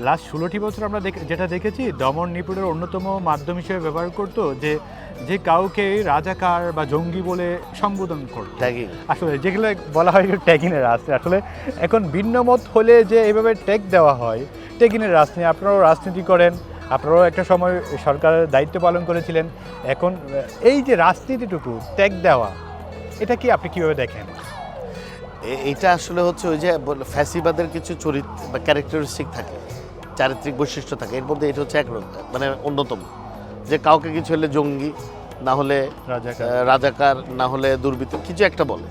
Last ষোলোটি বছর আমরা দেখে- যেটা দেখেছি দমন নিপুণের অন্যতম মাধ্যম হিসেবে ব্যবহার করতো যে যে কাউকে রাজাকার বা জঙ্গি বলে সম্বোধন করতো। ট্যাগিং আসলে যেগুলো বলা হয় ট্যাগিনের রাজনীতি। আসলে এখন ভিন্ন মত হলে যে এইভাবে ট্যাগ দেওয়া হয় ট্যাগিনের রাজনীতি। আপনারাও রাজনীতি করেন আপনারাও একটা সময় সরকারের দায়িত্ব পালন করেছিলেন। এখন এই যে রাজনীতিটুকু ট্যাগ দেওয়া এটা কি আপনি কীভাবে দেখেন? এটা আসলে হচ্ছে ওই যে ফ্যাসিবাদের কিছু চরিত্র বা ক্যারেক্টারিস্টিক থাকে। চারিত্রিক বৈশিষ্ট্য থাকে। এর মধ্যে এটা হচ্ছে এক মানে অন্যতম। যে কাউকে কিছু হলে জঙ্গি না হলে রাজাকার। না হলে দুর্বৃত্ত কিছু একটা বলে।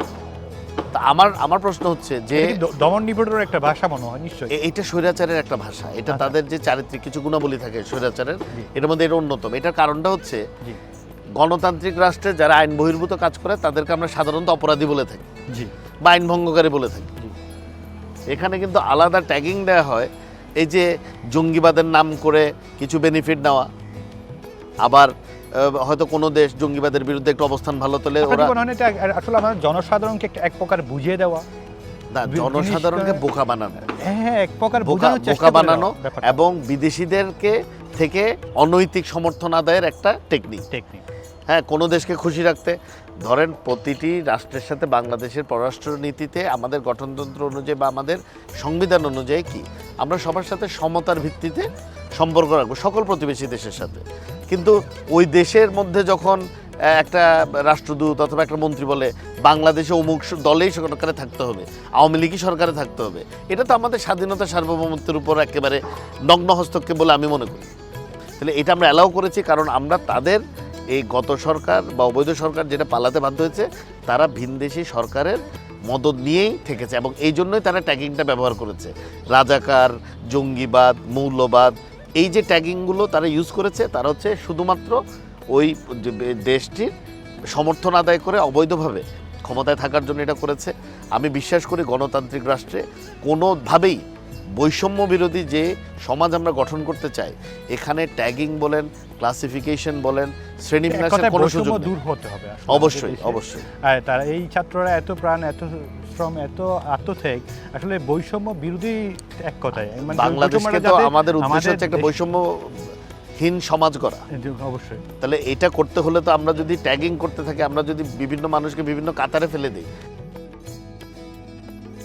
তা আমার আমার প্রশ্ন হচ্ছে যে দমন নিপুণের একটা ভাষা মনে হয়? নিশ্চয়ই। এটা স্বৈরাচারের একটা ভাষা। এটা আচ্ছা। তাদের যে চারিত্রিক কিছু গুণাবলী থাকে স্বৈরাচারের এর মধ্যে এটা অন্যতম। এটার কারণটা হচ্ছে গণতান্ত্রিক রাষ্ট্রে যারা আইন বহির্ভূত কাজ করে তাদেরকে আমরা সাধারণত অপরাধী বলে থাকি জি। বা আইন ভঙ্গকারী বলে থাকি। এখানে কিন্তু আলাদা ট্যাগিং দেওয়া হয় এই যে জঙ্গিবাদের নাম করে কিছু বেনিফিট নেওয়া আবার হয়তো কোনো দেশ জঙ্গিবাদের বিরুদ্ধে একটু অবস্থান ভালো তোলে ওরা আসলে আমাদের জনসাধারণকে একটা এক প্রকার বুঝিয়ে দেওয়া? না জনসাধারণকে বোকা বানানো। হ্যাঁ হ্যাঁ, এক প্রকার বোকা বোঝানোর চেষ্টা বোকা বানানো এবং বিদেশিদেরকে থেকে অনৈতিক সমর্থন আদায়ের একটা টেকনিক টেকনিক হ্যাঁ কোনো দেশকে খুশি রাখতে। ধরেন প্রতিটি রাষ্ট্রের সাথে বাংলাদেশের পররাষ্ট্র নীতিতে আমাদের গঠনতন্ত্র অনুযায়ী বা আমাদের সংবিধান অনুযায়ী কি? আমরা সবার সাথে সমতার ভিত্তিতে সম্পর্ক রাখব সকল প্রতিবেশী দেশের সাথে। কিন্তু ওই দেশের মধ্যে যখন একটা রাষ্ট্রদূত অথবা একটা মন্ত্রী বলে বাংলাদেশে অমুক দলেই সরকারে থাকতে হবে, আওয়ামী লীগই সরকারে থাকতে হবে। এটা তো আমাদের স্বাধীনতা সার্বভৌমত্বের উপর একেবারে নগ্ন হস্তক্ষেপ বলে আমি মনে করি। তাহলে এটা আমরা অ্যালাউ করেছি কারণ আমরা তাদের এই গত সরকার বা অবৈধ সরকার যেটা পালাতে বাধ্য হয়েছে, তারা ভিনদেশি সরকারের মদত নিয়েই থেকেছে এবং এই জন্যই তারা ট্যাগিংটা ব্যবহার করেছে। রাজাকার, জঙ্গিবাদ, মৌলবাদ, এই যে ট্যাগিংগুলো তারা ইউজ করেছে, তারা হচ্ছে শুধুমাত্র ওই দেশটির সমর্থন আদায় করে অবৈধভাবে ক্ষমতায় থাকার জন্য এটা করেছে। আমি বিশ্বাস করি গণতান্ত্রিক রাষ্ট্রে কোনোভাবেই বৈষম্য বিরোধী যে সমাজ আমরা গঠন করতে চাই এখানে ট্যাগিং বলেন ক্লাসিফিকেশন বলেন শ্রেণীবিন্যাসের কোনো বৈষম্য সুযোগ দূর হতে হবে অবশ্যই অবশ্যই। তারা এই ছাত্ররা এত প্রাণ এত শ্রম এত আত্মত্যাগ আসলে বৈষম্য বিরোধী এক কথায়। মানে বাংলাদেশকে তো আমাদের উদ্দেশ্য হচ্ছে একটা দেশ- বৈষম্যহীন সমাজ করা অবশ্যই। তাহলে এটা করতে হলে তো আমরা যদি ট্যাগিং করতে থাকি আমরা যদি বিভিন্ন মানুষকে বিভিন্ন কাতারে ফেলে দিই